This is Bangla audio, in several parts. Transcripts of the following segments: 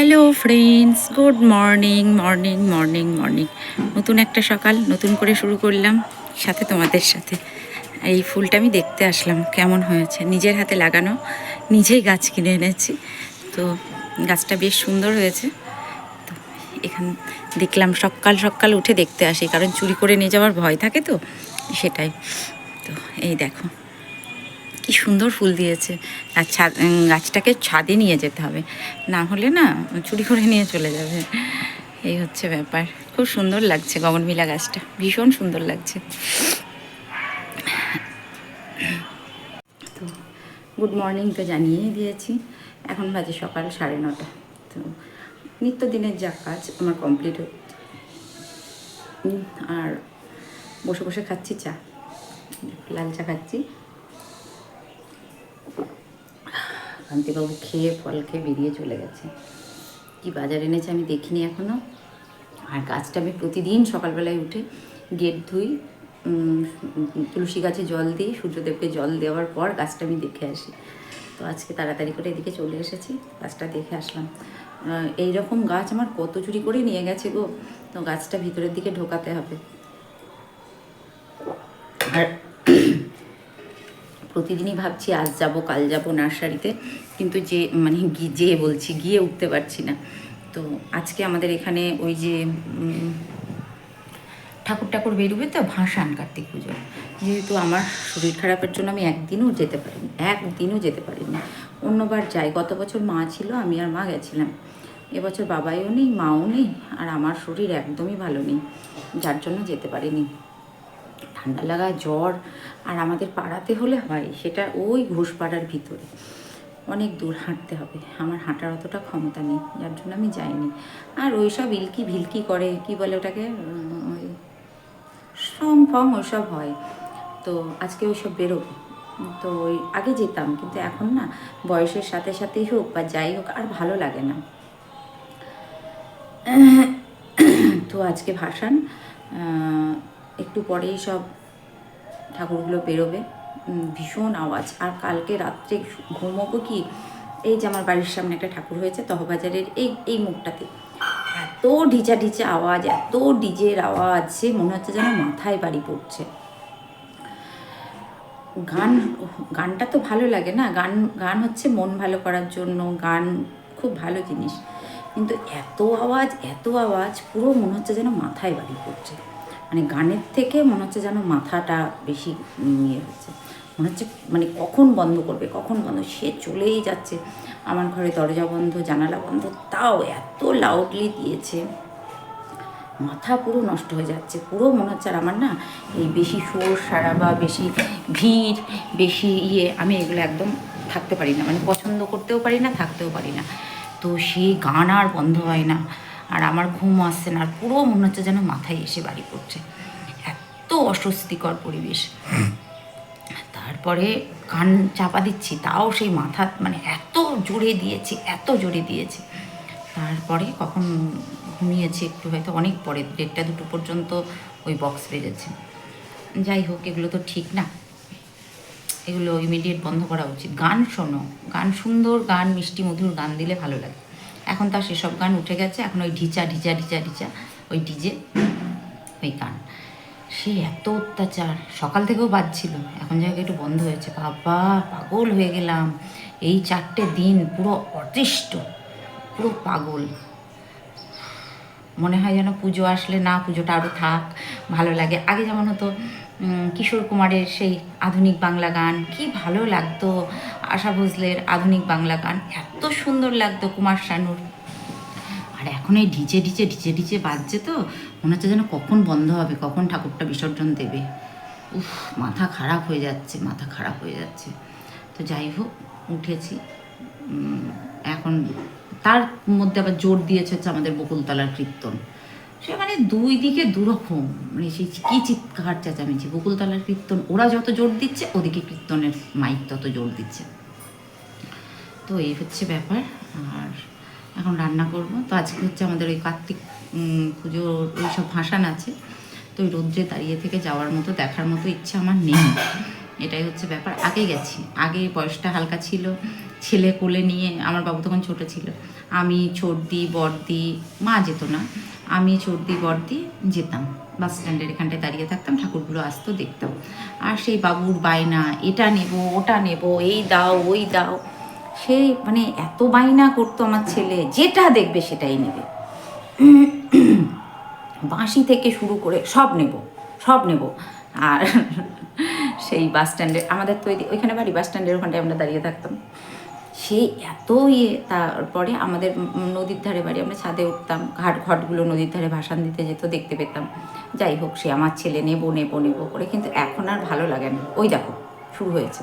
Hello friends good morning morning morning morning নতুন একটা সকাল, নতুন করে শুরু করলাম সাথে তোমাদের সাথে। এই ফুলটা আমি দেখতে আসলাম, কেমন হয়েছে? নিজের হাতে লাগানো, নিজেই গাছ কিনে এনেছি। তো গাছটা বেশ সুন্দর হয়েছে। তো এখান, দেখলাম সকাল সকাল উঠে দেখতে আসি, কারণ চুরি করে নিয়ে যাওয়ার ভয় থাকে তো, সেটাই। তো এই দেখো। কি সুন্দর ফুল দিয়েছে। আর ছাদ গাছটাকে ছাদে নিয়ে যেতে হবে। না হলে না, চুরি করে নিয়ে চলে যাবে। এই হচ্ছে ব্যাপার। খুব সুন্দর লাগছে গগনমিলা গাছটা। ভীষণ সুন্দর লাগছে। তো গুড মর্নিং তো জানিয়েই দিয়েছি। এখন বাজে সকাল সাড়ে নটা। তো, নিত্যদিনের যা কাজ আমার কমপ্লিট হচ্ছে আর বসে বসে খাচ্ছি চা। লাল চা খাচ্ছি। কান্তিবাবু খেয়ে ফল খেয়ে বেরিয়ে চলে গেছে। কি বাজার এনেছে আমি দেখিনি এখনও আর গাছটা আমি প্রতিদিন সকালবেলায় উঠে গেট ধুই তুলসী গাছে জল দিই, সূর্যদেবকে জল দেওয়ার পর গাছটা আমি দেখে আসি। তো আজকে তাড়াতাড়ি করে এদিকে চলে এসেছি, গাছটা দেখে আসলাম। এই রকম গাছ আমার কত চুরি করে নিয়ে গেছে গো। তো গাছটা ভিতরের দিকে ঢোকাতে হবে। আর প্রতিদিনই ভাবছি আজ যাব, কাল যাব নার্সারিতে। কিন্তু যে মানে যেয়ে বলছি, গিয়ে উঠতে পারছি না। তো আজকে আমাদের এখানে ওই যে ঠাকুর ঠাকুর বেরোবে তো ভাসান কার্তিক পুজো যেহেতু আমার শরীর খারাপের জন্য আমি একদিনও যেতে পারিনি, একদিনও যেতে পারিনি। অন্যবার যাই। গত বছর মা ছিল, আমি আর মা গেছিলাম। এবছর বাবাইও নেই, মাও নেই, আর আমার শরীর একদমই ভালো নেই। যার জন্য যেতে পারিনি। ঠান্ডা লাগা জ্বর আর আমাদের পাড়াতে হলে হয়, সেটা ওই ঘোষপাড়ার ভিতরে। অনেক দূর হাঁটতে হবে, আমার হাঁটার অতটা ক্ষমতা নেই, যার জন্য আমি যাইনি। আর ওই সব ইলকি ভিলকি করে, কি বলে ওটাকে? ওই সং ফং ওইসব হয়। তো আজকে ওইসব বেরোবো। তো ওই আগে যেতাম, কিন্তু এখন না, বয়সের সাথে সাথেই হোক বা যাই হোক, আর ভালো লাগে না। তো আজকে ভাসান একটু পরেই সব ঠাকুরগুলো বেরোবে। ভীষণ আওয়াজ। আর কালকে রাত্রে ঘুমোবো কি? এই যে আমার বাড়ির সামনে একটা ঠাকুর হয়েছে, তহবাজারের এই এই মুখটাতে। এত ঢিচা ঢিচা আওয়াজ, এত ডিজের আওয়াজ, সে মনে হচ্ছে যেন মাথায় বাড়ি পড়ছে। গান, গানটা তো ভালো লাগে না? গান গান হচ্ছে মন ভালো করার জন্য, গান খুব ভালো জিনিস। কিন্তু এত আওয়াজ এত আওয়াজ, পুরো মনে হচ্ছে যেন মাথায় বাড়ি পড়ছে। মানে গানের থেকে মনে হচ্ছে যেন মাথাটা বেশি ইয়ে হচ্ছে। মনে হচ্ছে মানে কখন বন্ধ করবে, কখন বন্ধ সে চলেই যাচ্ছে। আমার ঘরে দরজা বন্ধ, জানালা বন্ধ, তাও এত লাউডলি দিয়েছে। মাথা পুরো নষ্ট হয়ে যাচ্ছে। পুরো মনে হচ্ছে আর আমার না এই বেশি সুর সারা বা বেশি ভিড়, বেশি ইয়ে আমি এগুলো একদম থাকতে পারি না। মানে পছন্দ করতেও পারি না, থাকতেও পারি না। তো সেই গান আর বন্ধ হয় না। আর আমার ঘুম আসছে না, আর পুরো মনে হচ্ছে যেন মাথায় এসে বাড়ি পড়ছে। এত অস্বস্তিকর পরিবেশ। তারপরে কান চাপা দিচ্ছি, তাও সেই মাথা মানে এত জোরে দিয়েছি, এত জোরে দিয়েছি। তারপরে কখন ঘুমিয়েছি একটু হয়তো অনেক পরে, দেড়টা দুটো পর্যন্ত ওই বক্স বেজেছে। যাই হোক, এগুলো তো ঠিক না। এগুলো ইমিডিয়েট বন্ধ করা উচিত। গান শোনো, গান সুন্দর, গান মিষ্টি মধুর গান দিলে ভালো লাগে। এখন তার সেসব গান উঠে গেছে। এখন ওই ঢিচা ঢিচা ঢিচা ঢিচা, ওই ডিজে ওই গান। সে এত অত্যাচার। সকাল থেকেও বাজছিল। এখন জায়গায় একটু বন্ধ হয়েছে। বাবা, পাগল হয়ে গেলাম। এই চারটে দিন পুরো অতিষ্ঠ পুরো পাগল। মনে হয় যেন পুজো আসলে না, পুজোটা আরও থাক, ভালো লাগে। আগে যেমন হতো কিশোর কুমারের সেই আধুনিক বাংলা গান, কি ভালো লাগতো। আশা ভোসলের আধুনিক বাংলা গান। এত সুন্দর লাগতো কুমার শানুর। আর এখন এই ডিজে ডিজে ডিজে ডিজে বাজছে তো, মনে হচ্ছে যেন কখন বন্ধ হবে, কখন ঠাকুরটা বিসর্জন দেবে। উফ, মাথা খারাপ হয়ে যাচ্ছে, মাথা খারাপ হয়ে যাচ্ছে। তো যাই হোক, উঠেছি। এখন তার মধ্যে আবার জোর দিয়েছে হচ্ছে আমাদের বকুলতলার কীর্তন। সে মানে দুই দিকে দুরকম মানে সেই কি চিৎকার চেঁচামেচি। বকুলতলার কীর্তন, ওরা যত জোর দিচ্ছে, ওদিকে কীর্তনের মাইক তত জোর দিচ্ছে। তো এই হচ্ছে ব্যাপার। আর এখন রান্না করব। তো আজকে হচ্ছে আমাদের ওই কার্তিক পুজোর ওই সব ভাসান আছে। তো ওই রৌদ্রে দাঁড়িয়ে থেকে যাওয়ার মতো, দেখার মতো ইচ্ছা আমার নেই। এটাই হচ্ছে ব্যাপার। আগে গেছি। আগে বয়সটা হালকা ছিল। ছেলে কোলে নিয়ে, আমার বাবু তখন ছোট ছিল। আমি ছর্দি বর্দি, মা যেত না। আমি ছর্দি বর্দি যেতাম। বাস স্ট্যান্ডের এখানটায় দাঁড়িয়ে থাকতাম, ঠাকুরগুলো আসতো, দেখতাম। আর সেই বাবুর বায়না, এটা নেব, ওটা নেব, এই দাও, ওই দাও। সেই মানে এত বায়না করতো আমার ছেলে, যেটা দেখবে সেটাই নেবে। বাঁশি থেকে শুরু করে সব নেব সব নেব। আর সেই বাস স্ট্যান্ডে, আমাদের তো ওইখানে বাড়ি, বাস স্ট্যান্ডের ওখানটায় আমরা দাঁড়িয়ে থাকতাম। সে এত ইয়ে তারপরে আমাদের নদীর ধারে বাড়ি, আমরা ছাদে উঠতাম, ঘাট, ঘাটগুলো নদীর ধারে ভাসান দিতে যেত, দেখতে পেতাম। যাই হোক, সে আমার ছেলে, নেব নেব নেব করে, কিন্তু এখন আর ভালো লাগে না। ওই দেখো, শুরু হয়েছে।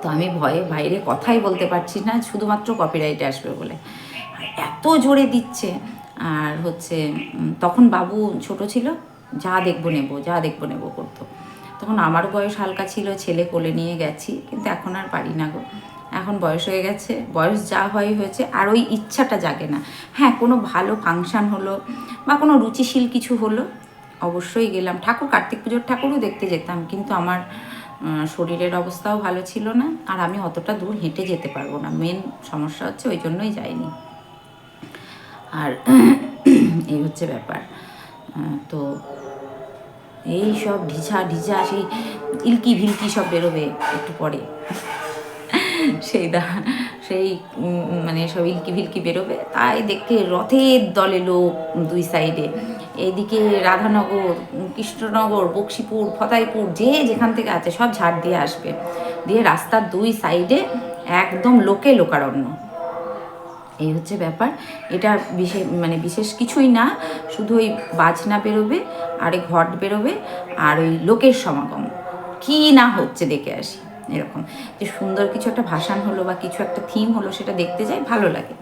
তো আমি ভয়ে বাইরে কথাই বলতে পারছি না, শুধুমাত্র কপিরাইটে আসবে বলে। এত জোরে দিচ্ছে, আর হচ্ছে তখন বাবু ছোট ছিল, যা দেখব নেব, যা দেখব নেব করতো। তখন আমার বয়স হালকা ছিল, ছেলে কোলে নিয়ে গেছি, কিন্তু এখন আর পারি না গো। এখন বয়স হয়ে গেছে, বয়স যা হয় হয়েছে, আর ওই ইচ্ছাটা জাগে না। হ্যাঁ কোনো ভালো ফাংশান হলো, বা কোনো রুচিশীল কিছু হলো, অবশ্যই গেলাম। ঠাকুর, কার্তিক পুজোর ঠাকুরও দেখতে যেতাম, কিন্তু আমার শরীরের অবস্থাও ভালো ছিল না, আর আমি অতটা দূর হেঁটে যেতে পারব না। মেন সমস্যা হচ্ছে ওই জন্যই যাইনি। আর এই হচ্ছে ব্যাপার। তো এই সব ঢিচা ঢিচা সেই ইলকি ভিলকি সব বেরোবে একটু পরে। সেই দা, সেই মানে সব ইলকি ভিলকি বেরোবে। তাই দেখে রথের দলে লোক দুই সাইডে এইদিকে রাধানগর, কৃষ্ণনগর, বক্সিপুর, ফতাইপুর, যে যেখান থেকে আছে সব ঝাড় দিয়ে আসবে। দিয়ে রাস্তার দুই সাইডে একদম লোকে লোকারণ্য। এই হচ্ছে ব্যাপার। এটা বিশেষ মানে বিশেষ কিছুই না, শুধু ওই বাজনা বেরোবে, আর এই ঘট বেরোবে, আর ওই লোকের সমাগম। কি না হচ্ছে দেখে আসি, এরকম। যে সুন্দর কিছু একটা ভাসান হলো বা কিছু একটা থিম হলো সেটা দেখতে যাই, ভালো লাগে।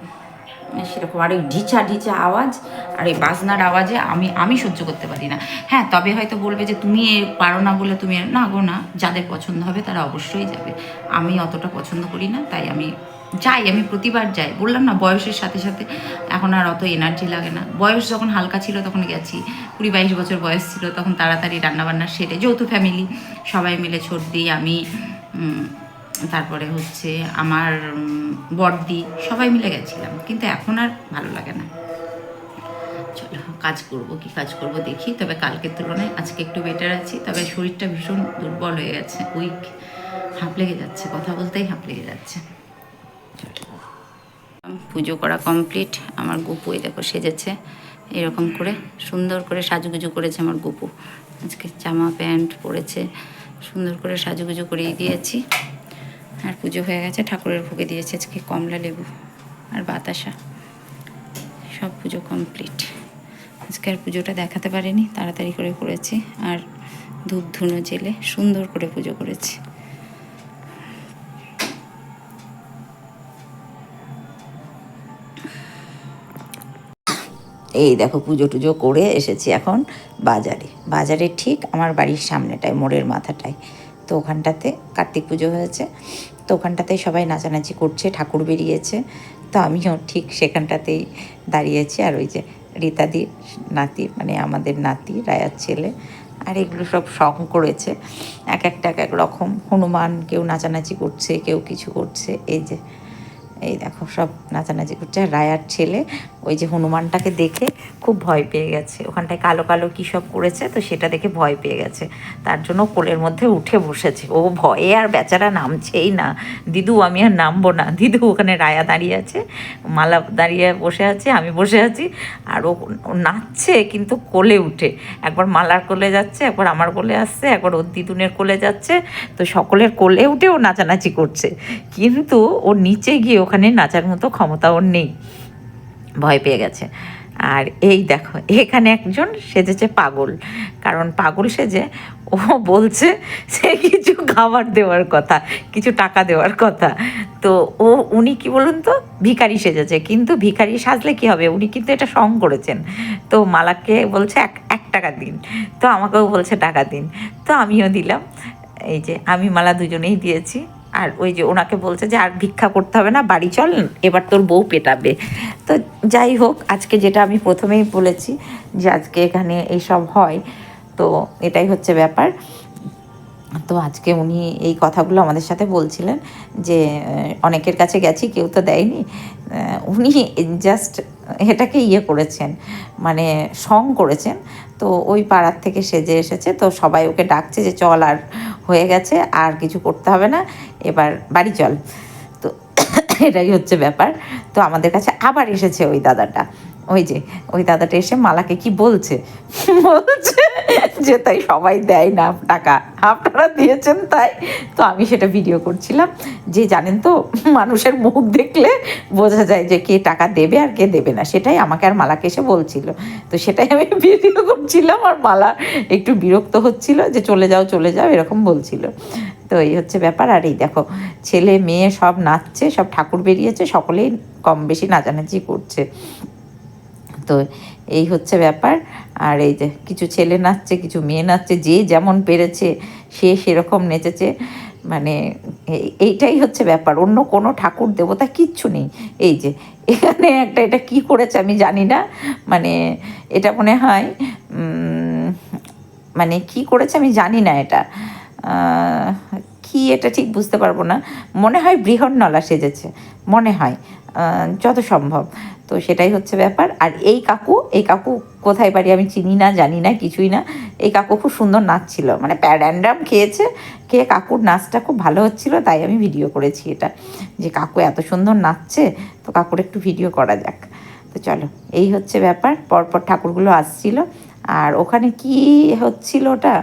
সেরকম আর ওই ঢিচা ঢিচা আওয়াজ আর এই বাজনার আওয়াজে আমি আমি সহ্য করতে পারি না। হ্যাঁ তবে হয়তো বলবে যে তুমি এ পারো না বলে তুমি না গো না, যাদের পছন্দ হবে তারা অবশ্যই যাবে। আমি অতটা পছন্দ করি না, তাই আমি যাই, আমি প্রতিবার যাই। বললাম না, বয়সের সাথে সাথে এখন আর অত এনার্জি লাগে না। বয়স যখন হালকা ছিল তখন গেছি। কুড়ি বাইশ বছর বয়স ছিল তখন তাড়াতাড়ি রান্নাবান্না সেরে, যৌথ ফ্যামিলি সবাই মিলে ছোট দিই, আমি তারপরে হচ্ছে আমার বড়দি, সবাই মিলে গেছিলাম, কিন্তু এখন আর ভালো লাগে না। চলো, কাজ করব, কি কাজ করব দেখি, তবে কালকের তুলনায় আজকে একটু বেটার আছি, তবে শরীরটা ভীষণ দুর্বল হয়ে গেছে উইক হাঁপ লেগে যাচ্ছে, কথা বলতেই হাঁপ লেগে যাচ্ছে। পুজো করা কমপ্লিট আমার গুপু এই দেখো সেজেছে, এরকম করে, সুন্দর করে সাজুগুজু করেছে আমার গুপু। আজকে জামা প্যান্ট পরেছে, সুন্দর করে সাজুগুজু করিয়ে দিয়েছি। আর পুজো হয়ে গেছে, ঠাকুরের ভোগে দিয়েছে আজকে কমলা লেবু আর বাতাসা। সব পুজো কমপ্লিট আজকে আর পুজোটা দেখাতে পারিনি, তাড়াতাড়ি করে করেছি। আর ধূপ ধুনো জেলে সুন্দর করে পুজো করেছি। এই দেখো পুজো টুজো করে এসেছি এখন বাজারে। বাজারে ঠিক আমার বাড়ির সামনেটায়, মোড়ের মাথাটায়। তো ওখানটাতে কার্তিক পুজো হয়েছে। তো ওখানটাতে সবাই নাচানাচি করছে, ঠাকুর বেরিয়েছে। তো আমিও ঠিক সেখানটাতেই দাঁড়িয়েছি। আর ওই যে রীতাদি নাতি মানে আমাদের নাতি, রায়ার ছেলে, আর এগুলো সব সং করেছে। এক একটা এক এক রকম। হনুমান কেউ নাচানাচি করছে, কেউ কিছু করছে। এই যে এই দেখো, সব নাচানাচি করছে। রায়ার ছেলে, ওই যে হনুমানটাকে দেখে খুব ভয় পেয়ে গেছে। ওখানটায় কালো কালো কী সব করেছে, তো সেটা দেখে ভয় পেয়ে গেছে। তার জন্য কোলের মধ্যে উঠে বসেছে। ও ভয়ে আর বেচারা নামছেই না। দিদু, আমি আর নামবো না। দিদু, ওখানে রায়া দাঁড়িয়ে আছে, মালা দাঁড়িয়ে বসে আছে, আমি বসে আছি। আর ও নাচছে, কিন্তু কোলে উঠে। একবার মালার কোলে যাচ্ছে, একবার আমার কোলে আসছে, একবার ওর দিদুনের কোলে যাচ্ছে। তো সকলের কোলে উঠে ও নাচানাচি করছে। কিন্তু ও নিচে গিয়ে ওখানে নাচার মতো ক্ষমতা ওর নেই। ভয় পেয়ে গেছে। আর এই দেখো, এখানে একজন সেজেছে পাগল। কারণ পাগল সেজে ও বলছে সে কিছু খাবার দেওয়ার কথা, কিছু টাকা দেওয়ার কথা। তো ও, উনি কি বলুন তো, ভিখারি সেজেছে। কিন্তু ভিখারি সাজলে কি হবে? উনি কিন্তু এটা সং করেছেন। তো মালাকে বলছে, এক এক টাকা দিন। তো আমাকেও বলছে, টাকা দিন। তো আমিও দিলাম। এই যে, আমি মালা দুজনেই দিয়েছি। আর ওই যে ওনাকে বলছে যে, আর ভিক্ষা করতে হবে না, বাড়ি চল, এবার তোর বউ পেটাবে। তো যাই হোক, আজকে যেটা আমি প্রথমেই বলেছি যে, আজকে এখানে এইসব হয়। তো এটাই হচ্ছে ব্যাপার। তো আজকে উনি এই কথাগুলো আমাদের সাথে বলছিলেন যে অনেকের কাছে গেছি, কেউ তো দেয়নি। উনি জাস্ট এটাকে ইয়ে করেছেন মানে সং করেছেন তো ওই পাড়ার থেকে সেজে এসেছে। তো সবাই ওকে ডাকছে যে চল আর হয়ে গেছে, আর কিছু করতে হবে না, এবার বাড়ি চল। তো এটাই হচ্ছে ব্যাপার। তো আমাদের কাছে আবার এসেছে ওই দাদাটা। ওই যে, ওই দাদাটা এসে মালাকে কি বলছে? বলছে যে তাই সবাই দেয় না টাকা। আপনারা দিয়েছেন তাই। তো আমি সেটা ভিডিও করছিলাম। যে জানেন তো, মানুষের মুখ দেখলে বোঝা যায় যে কে টাকা দেবে আর কে দেবে না। সেটাই আমাকে আর মালাকে এসে বলছিল। তো সেটাই আমি ভিডিও করছিলাম আর মালা একটু বিরক্ত হচ্ছিল যে চলে যাও চলে যাও, এরকম বলছিল। তো এই হচ্ছে ব্যাপার। আর এই দেখো, ছেলে, মেয়ে সব নাচছে, সব ঠাকুর বেরিয়েছে, সকলেই কম বেশি নাচানাচি করছে। তো এই হচ্ছে ব্যাপার। আর এই যে কিছু ছেলে নাচছে, কিছু মেয়ে নাচছে, যে যেমন পেরেছে, সে সেরকম নেচেছে। মানে এই- এইটাই হচ্ছে ব্যাপার। অন্য কোনো ঠাকুর, দেবতা কিচ্ছু নেই। এই যে এখানে একটা, এটা কি করেছে আমি জানি না। মানে এটা মনে হয় মানে কি করেছে আমি জানি না এটা। কি এটা ঠিক বুঝতে পারব না। মনে হয় বৃহন্নলা সেজেছে। মনে হয়। যত সম্ভব তো সেটাই হচ্ছে ব্যাপার। আর এই কাকু এই কাকু কোথায় পারি আমি চিনি না, জানি না, কিছুই না। এই কাকু খুব সুন্দর নাচছিল মানে প্যারান্ডাম খেয়েছে, খেয়ে কাকুর নাচটা খুব ভালো হচ্ছিল, তাই আমি ভিডিও করেছি এটা। যে কাকু এত সুন্দর নাচছে, তো কাকুর একটু ভিডিও করা যাক। তো চলো, এই হচ্ছে ব্যাপার। পরপর ঠাকুরগুলো আসছিল। আর ওখানে কি হচ্ছিল ওটা?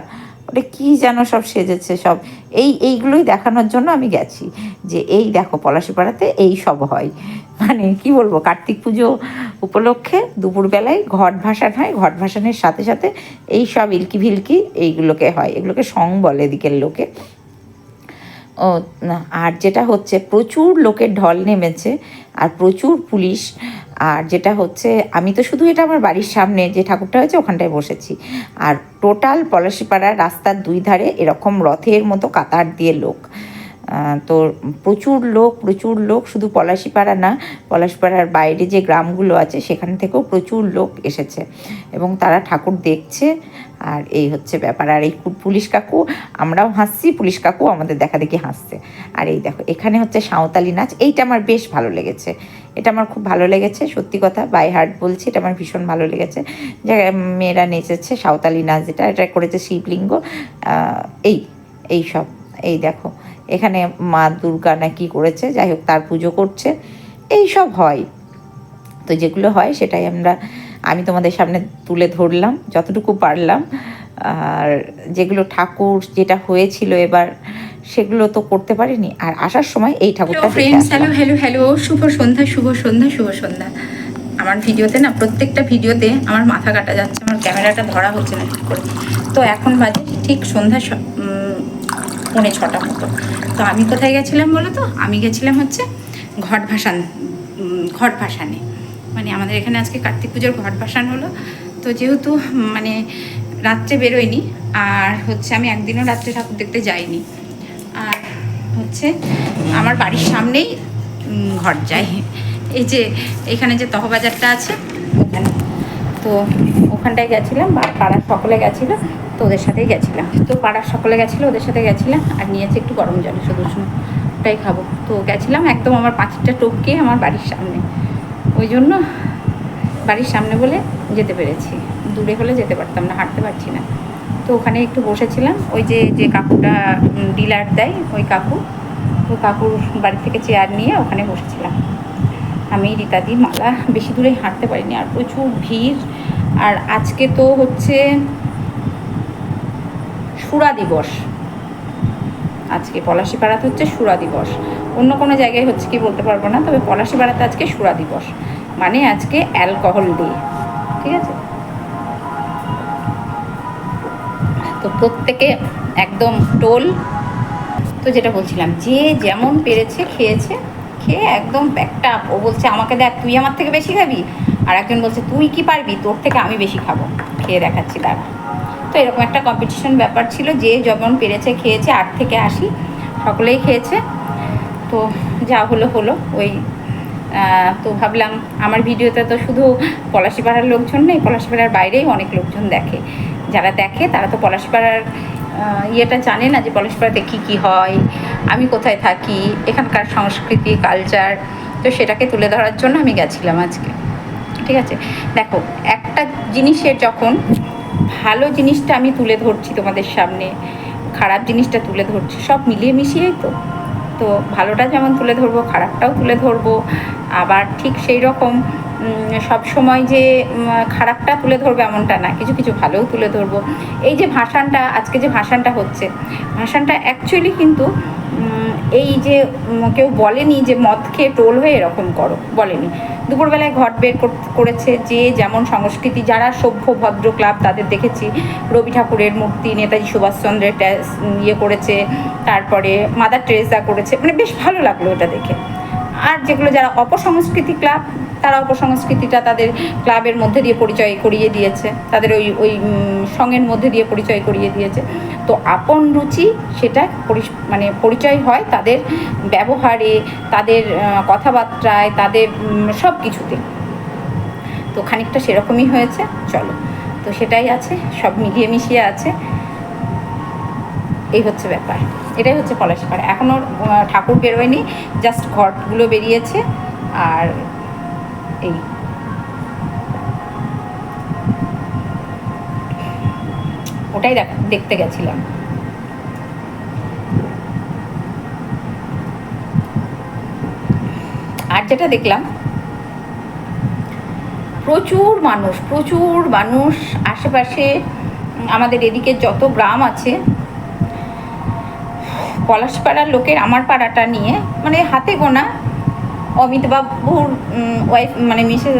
ওটা কী যেন সব সেজেছে সব। এই, এইগুলোই দেখানোর জন্য আমি গেছি যে এই দেখো পলাশিপাড়াতে এই সব হয়। মানে কি বলব, কার্তিক পুজো উপলক্ষে দুপুরবেলায় ঘট ভাসান হয়। ঘট ভাসানের সাথে সাথে এই সব ইলকি ভিলকি এইগুলোকে হয়। এগুলোকে সং বলে এদিকের লোকে। ও আর যেটা হচ্ছে প্রচুর লোকের ঢল নেমেছে আর প্রচুর পুলিশ আর যেটা হচ্ছে, আমি তো শুধু এটা আমার বাড়ির সামনে যে ঠাকুরটা হয়েছে, ওখানটায় বসেছি। আর টোটাল পলাশিপাড়ার রাস্তার দুই ধারে এরকম রথের মতো কাতার দিয়ে লোক। তো প্রচুর লোক প্রচুর লোক, শুধু পলাশিপাড়া না, পলাশিপাড়ার বাইরে যে গ্রামগুলো আছে, সেখান থেকেও প্রচুর লোক এসেছে। এবং তারা ঠাকুর দেখছে, আর এই হচ্ছে ব্যাপার। আর এই পুলিশ কাকু, আমরাও হাসছি, পুলিশ কাকু আমাদের দেখা দেখি হাসছে। আর এই দেখো, এখানে হচ্ছে সাঁওতালি নাচ, এইটা আমার বেশ ভালো লেগেছে। এটা আমার খুব ভালো লেগেছে, সত্যি কথা বাই হার্ট বলছি, এটা আমার ভীষণ ভালো লেগেছে। যে মেয়েরা নেচেছে, সাঁওতালি নাচ যেটা, এটা করেছে শিবলিঙ্গ। এই এই সব, এই দেখো, এখানে মা দুর্গা না কি করেছে, যাই হোক, তার পুজো করছে, এই সব হয়। তো যেগুলো হয়, সেটাই আমরা, আমি তোমাদের সামনে তুলে ধরলাম, যতটুকু পারলাম। আর যেগুলো ঠাকুর, যেটা হয়েছিল এবার সেগুলো তো করতে পারিনি। আর আসার সময় এই ঠাকুরটা hello friends. Hello hello hello শুভ সন্ধ্যা শুভ সন্ধ্যা শুভ সন্ধ্যা। আমার ভিডিওতে না প্রত্যেকটা ভিডিওতে আমার মাথা কাটা যাচ্ছে আমার ক্যামেরাটা ধরা হচ্ছে না ঠিক করে। তো এখন বাজে ঠিক সন্ধ্যা পৌনে ছটা মতো। তো আমি কোথায় গেছিলাম বলো তো? আমি গেছিলাম হচ্ছে ঘট ভাসান ঘট ভাসানে। মানে আমাদের এখানে আজকে কার্তিক পুজোর ঘট ভাসান হলো। তো যেহেতু মানে রাত্রে বেরোয়নি আর হচ্ছে আমি একদিনও রাত্রে ঠাকুর দেখতে যাইনি। আর হচ্ছে আমার বাড়ির সামনেই ঘর যায়। এই যে এখানে যে তহবাজারটা আছে, ওখানে। তো ওখানটায় গেছিলাম, বা পাড়ার সকলে গেছিল, তো ওদের সাথেই গেছিলাম। তো পাড়ার সকলে গেছিল, ওদের সাথে গেছিলাম, আর নিয়েছে একটু গরম জল, শুধু ওটাই খাব। তো গেছিলাম একদম আমার পাঁচিরটা টপকে আমার বাড়ির সামনে। ওই জন্য বাড়ির সামনে বলে যেতে পেরেছি। দূরে হলে যেতে পারতাম না, হাঁটতে পারছি না। তো ওখানে একটু বসেছিলাম। ওই যে যে কাকুটা ডিলার দেয়, ওই কাকু। ওই কাকুর বাড়ি থেকে চেয়ার নিয়ে ওখানে বসেছিলাম। আমি, রীতাদি, মালা, বেশি দূরে হাঁটতে পারিনি। আর প্রচুর ভিড়। আর আজকে তো হচ্ছে সুরা দিবস। আজকে পলাশিপাড়াতে হচ্ছে সুরা দিবস। অন্য কোনো জায়গায় হচ্ছে কি বলতে পারব না, তবে পলাশিপাড়াতে আজকে সুরা দিবস। মানে আজকে অ্যালকোহল ডে। ঠিক আছে? তো প্রত্যেকে একদম টোল। তো যেটা বলছিলাম, যে যেমন পেরেছে, খেয়েছে, খেয়ে একদম একটা ও বলছে, আমাকে দেখ, তুই আমার থেকে বেশি খাবি? আর একজন বলছে, তুই কি পারবি? তোর থেকে আমি বেশি খাব। খেয়ে দেখাচ্ছি তার। তো এরকম একটা কম্পিটিশন ব্যাপার ছিল, যে যেমন পেরেছে, খেয়েছে, আট থেকে আশি সকলেই খেয়েছে। তো যা হলো হলো। ওই তো ভাবলাম, আমার ভিডিওতে তো শুধু পলাশিপাড়ার লোকজন নেই পলাশিপাড়ার বাইরেই অনেক লোকজন দেখে। যারা দেখে, তারা তো পলাশিপাড়ার ইয়েটা জানে না যে পলাশপাড়াতে কী কী হয়, আমি কোথায় থাকি, এখানকার সংস্কৃতি কালচার তো সেটাকে তুলে ধরার জন্য আমি গেছিলাম আজকে। ঠিক আছে? দেখো, একটা জিনিসের যখন ভালো জিনিসটা আমি তুলে ধরছি তোমাদের সামনে, খারাপ জিনিসটা তুলে ধরছি, সব মিলিয়ে মিশিয়েই তো। তো ভালোটা যেমন তুলে ধরবো, খারাপটাও তুলে ধরবো, আবার ঠিক সেই রকম সব সময় যে খারাপটা তুলে ধরবে এমনটা না। কিছু কিছু ভালোও তুলে ধরবো। এই যে ভাষণটা আজকে যে ভাষণটা হচ্ছে ভাষণটা অ্যাকচুয়ালি কিন্তু এই যে কেউ বলেনি যে মদ খেয়ে টোল হয়ে এরকম করো, বলেনি। দুপুরবেলায় ঘট বের কর- করেছে যে যেমন সংস্কৃতি, যারা সভ্য ভদ্র ক্লাব তাদের দেখেছি। রবি ঠাকুরের মূর্তি, নেতাজি সুভাষচন্দ্রের ইয়ে করেছে। তারপরে মাদার টেরেসা করেছে। মানে বেশ ভালো লাগল ওটা দেখে। আর যেগুলো যারা অপসংস্কৃতি ক্লাব তারা অপসংস্কৃতিটা তাদের ক্লাবের মধ্যে দিয়ে পরিচয় করিয়ে দিয়েছে। তাদের ওই ওই সঙ্গের মধ্যে দিয়ে পরিচয় করিয়ে দিয়েছে। তো আপন রুচি সেটা মানে পরিচয় হয় তাদের ব্যবহারে, তাদের কথাবার্তায়, তাদের সব কিছুতে তো খানিকটা সেরকমই হয়েছে, চলো। তো সেটাই আছে, সব মিলিয়ে মিশিয়ে আছে। এই হচ্ছে ব্যাপার। এটাই হচ্ছে পলাশপাড়া এখনও ঠাকুর বেরোয়নি, জাস্ট ঘটগুলো বেরিয়েছে। আর এই। ওটাই দেখ- দেখতে গেছিলাম। আর যেটা দেখলাম, প্রচুর মানুষ প্রচুর মানুষ আশেপাশে, আমাদের এদিকে যত গ্রাম আছে, পলাশপাড়ার লোকের আমার পাড়াটা নিয়ে মানে হাতে গোনা অমিতবাবুর ওয়াইফ মানে মিসেস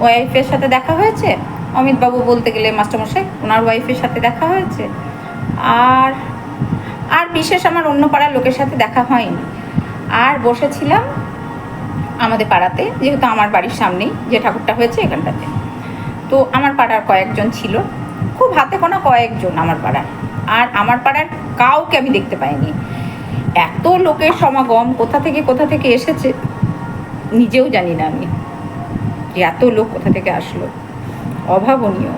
ওয়াইফের সাথে দেখা হয়েছে? অমিতবাবু বলতে গেলে মাস্টারমশাই, ওনার ওয়াইফের সাথে দেখা হয়েছে। আর আর বিশেষ আমার অন্য পাড়ার লোকের সাথে দেখা হয়নি। আর বসেছিলাম আমাদের পাড়াতে, যেহেতু আমার বাড়ির সামনেই যে ঠাকুরটা হয়েছে এখানটাতে। তো আমার পাড়ার কয়েকজন ছিল। খুব হাতে গোনা কয়েকজন আমার পাড়ার। আর আমার পাড়ার কাউকে আমি দেখতে পাইনি। এত লোকের সমাগম কোথা থেকে কোথা থেকে এসেছে? নিজেও জানি না আমি যে এত লোক কোথা থেকে আসলো। অভাবনীয়।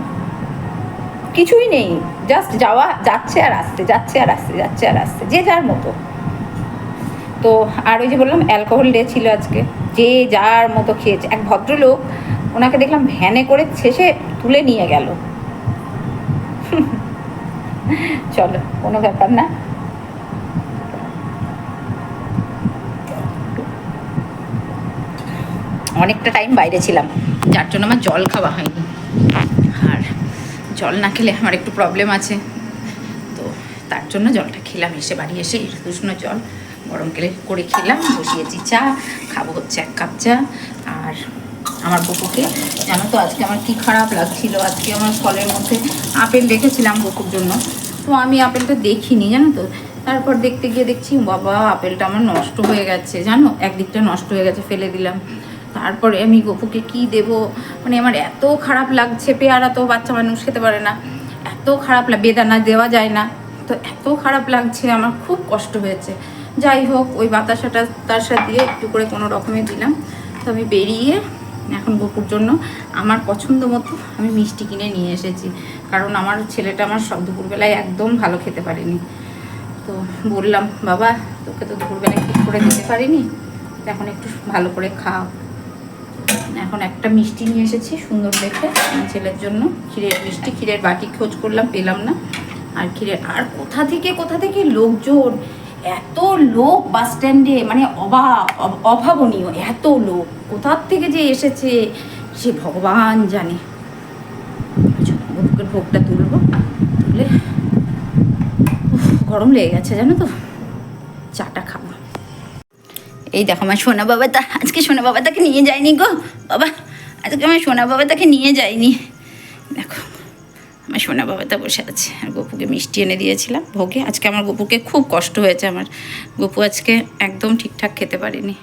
কিছুই নেই। জাস্ট যাওয়া, যাচ্ছে আর আসছে, যাচ্ছে আর আসছে, যাচ্ছে আর আসছে, যে যার মতো। তো আর ওই যে বললাম অ্যালকোহল ডে ছিল আজকে। যে যার মতো খেয়েছে। এক ভদ্রলোক ওনাকে দেখলাম ভ্যানে করে শেষে তুলে নিয়ে গেল। চলো, কোনো ব্যাপার না। অনেকটা টাইম বাইরে ছিলাম। যার জন্য আমার জল খাওয়া হয়নি। আর জল না খেলে আমার একটু প্রবলেম আছে। তো তার জন্য জলটা খেলাম। এসে বাড়ি এসে উষ্ণ জল গরম কেলে করে খেলাম। বসিয়েছি চা, খাব হচ্ছে এক কাপ চা। আর আমার বকুকে, জানো তো আজকে আমার কি খারাপ লাগছিল? আজকে আমার ফলের মধ্যে আপেল রেখেছিলাম বকুর জন্য। তো আমি আপেলটা দেখিনি, জানো তো? তারপর দেখতে গিয়ে দেখছি, বাবা, আপেলটা আমার নষ্ট হয়ে গেছে। জানো? একদিকটা নষ্ট হয়ে গেছে, ফেলে দিলাম। তারপরে আমি গপুকে কি দেব? মানে আমার এত খারাপ লাগছে, পেয়ারা তো বাচ্চা মানুষ খেতে পারে না। এত খারাপ বেদানা দেওয়া যায় না। তো এত খারাপ লাগছে, আমার খুব কষ্ট হয়েছে। যাই হোক, ওই বাতাসাটা তার সাথে দিয়ে একটু করে কোনো রকমে দিলাম। তো আমি বেরিয়ে এখন গপুর জন্য আমার পছন্দ মতো আমি মিষ্টি কিনে নিয়ে এসেছি। কারণ আমার ছেলেটা আমার সব দুপুরবেলায় একদম ভালো খেতে পারেনি। তো বললাম, বাবা, তোকে তো দুপুরবেলায় ঠিক করে দিতে পারিনি। এখন একটু ভালো করে খাও। এখন একটা মিষ্টি নিয়ে এসেছি, সুন্দর দেখে ছেলের জন্য। ক্ষীরের মিষ্টি, ক্ষীরের বাটি খোঁজ করলাম, পেলাম না। আর ক্ষীরের, আর কোথা থেকে কোথা থেকে লোকজন? এত লোক বাস স্ট্যান্ডে মানে অব- অভাবনীয়, এত লোক। কোথার থেকে যে এসেছে, সে ভগবান জানে। বুকের ভোগটা তুলবো। তুলে গরম লেগে গেছে, জানো তো? চাটা খাব। এই দেখো আমার সোনা বাবা তা আজকে সোনা বাবা তাকে নিয়ে যায়নি গো, বাবা, আজকে আমার সোনা বাবা তাকে নিয়ে যায়নি। দেখো, আমার সোনা বাবা তা বসে আছে, আর গপুকে মিষ্টি এনে দিয়েছিলাম ভোগে। আজকে আমার গপুকে খুব কষ্ট হয়েছে আমার। গপু আজকে একদম ঠিকঠাক খেতে পারেনি।